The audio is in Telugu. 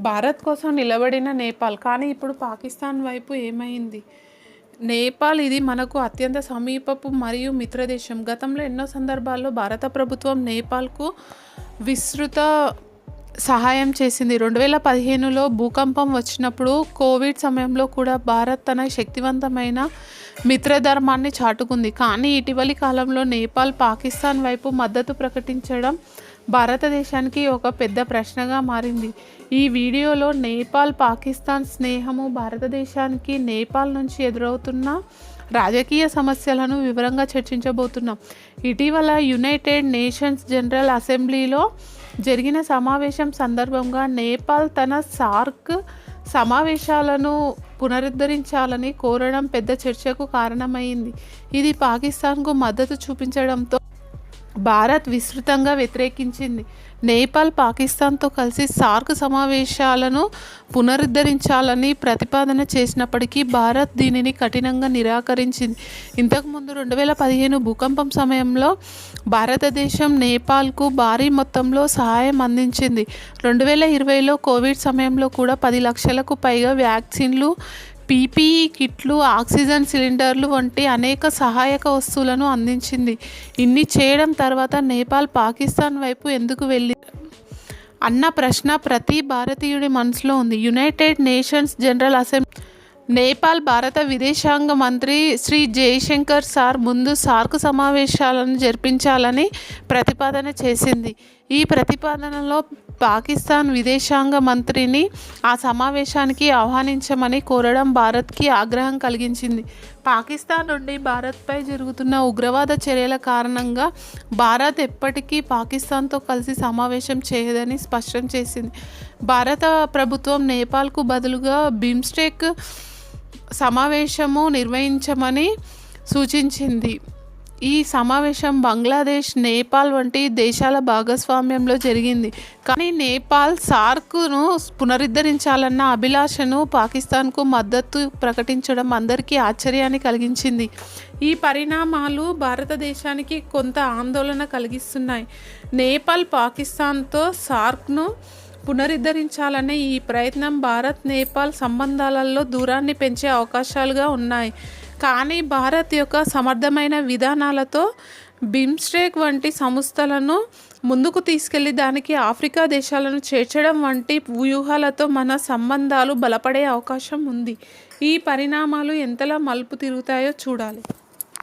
భారత్ కోసం నిలబడిన నేపాల్. కానీ ఇప్పుడు పాకిస్తాన్ వైపు ఏమైంది? నేపాల్ ఇది మనకు అత్యంత సమీపపు మరియు మిత్రదేశం. గతంలో ఎన్నో సందర్భాల్లో భారత ప్రభుత్వం నేపాల్కు విస్తృత సహాయం చేసింది. రెండు వేల పదిహేనులో భూకంపం వచ్చినప్పుడు కోవిడ్ సమయంలో కూడా భారత్ తన శక్తివంతమైన మిత్రధర్మాన్ని చాటుకుంది. కానీ ఇటీవలి కాలంలో నేపాల్ పాకిస్తాన్ వైపు మద్దతు ప్రకటించడం భారతదేశానికి ఒక పెద్ద ప్రశ్నగా మారింది. ఈ వీడియోలో నేపాల్ పాకిస్తాన్ స్నేహము భారతదేశానికి నేపాల్ నుంచి ఎదురవుతున్న రాజకీయ సమస్యలను వివరంగా చర్చించబోతున్నాం. ఇటీవల యునైటెడ్ నేషన్స్ జనరల్ అసెంబ్లీలో జరిగిన సమావేశం సందర్భంగా నేపాల్ తన సార్క్ సమావేశాలను పునరుద్ధరించాలని కోరడం పెద్ద చర్చకు కారణమైంది. ఇది పాకిస్తాన్కు మద్దతు చూపించడంతో భారత్ విస్తృతంగా వ్యతిరేకించింది. నేపాల్ పాకిస్తాన్తో కలిసి సార్క్ సమావేశాలను పునరుద్ధరించాలని ప్రతిపాదన చేసినప్పటికీ భారత్ దీనిని కఠినంగా నిరాకరించింది. ఇంతకుముందు రెండు వేల పదిహేను భూకంపం సమయంలో భారతదేశం నేపాల్కు భారీ మొత్తంలో సహాయం అందించింది. రెండు వేల ఇరవైలో కోవిడ్ సమయంలో కూడా పది లక్షలకు పైగా వ్యాక్సిన్లు పీపీఈ కిట్లు ఆక్సిజన్ సిలిండర్లు వంటి అనేక సహాయక వస్తువులను అందించింది. ఇన్ని చేయడం తర్వాత నేపాల్ పాకిస్తాన్ వైపు ఎందుకు వెళ్ళి అన్న ప్రశ్న ప్రతి భారతీయుడి మనసులో ఉంది. United Nations General Assembly Nepal భారత విదేశాంగ మంత్రి శ్రీ జయశంకర్ సార్ ముందు సార్క్ సమావేశాలను జరిపించాలని ప్రతిపాదన చేసింది. ఈ ప్రతిపాదనలో పాకిస్తాన్ విదేశాంగ మంత్రిని ఆ సమావేశానికి ఆహ్వానించమని కోరడం భారత్కి ఆగ్రహం కలిగించింది. పాకిస్తాన్ నుండి భారత్పై జరుగుతున్న ఉగ్రవాద చర్యల కారణంగా భారత్ ఎప్పటికీ పాకిస్తాన్తో కలిసి సమావేశం చేయదని స్పష్టం చేసింది. భారత ప్రభుత్వం నేపాల్కు బదులుగా బిమ్స్టెక్ సమావేశము నిర్వహించమని సూచించింది. ఈ సమావేశం బంగ్లాదేశ్ నేపాల్ వంటి దేశాల భాగస్వామ్యంలో జరిగింది. కానీ నేపాల్ సార్క్ను పునరుద్ధరించాలన్న అభిలాషను పాకిస్తాన్కు మద్దతు ప్రకటించడం అందరికీ ఆశ్చర్యాన్ని కలిగించింది. ఈ పరిణామాలు భారతదేశానికి కొంత ఆందోళన కలిగిస్తున్నాయి. నేపాల్ పాకిస్తాన్తో సార్క్ను పునరుద్ధరించాలనే ఈ ప్రయత్నం భారత్ నేపాల్ సంబంధాలలో దూరాన్ని పెంచే అవకాశాలుగా ఉన్నాయి. కానీ భారత్ యొక్క సమర్థమైన విధానాలతో బిమ్స్టేక్ వంటి సంస్థలను ముందుకు తీసుకెళ్ళి దానికి ఆఫ్రికా దేశాలను చేర్చడం వంటి వ్యూహాలతో మన సంబంధాలు బలపడే అవకాశం ఉంది. ఈ పరిణామాలు ఎంతలా మలుపు తిరుగుతాయో చూడాలి.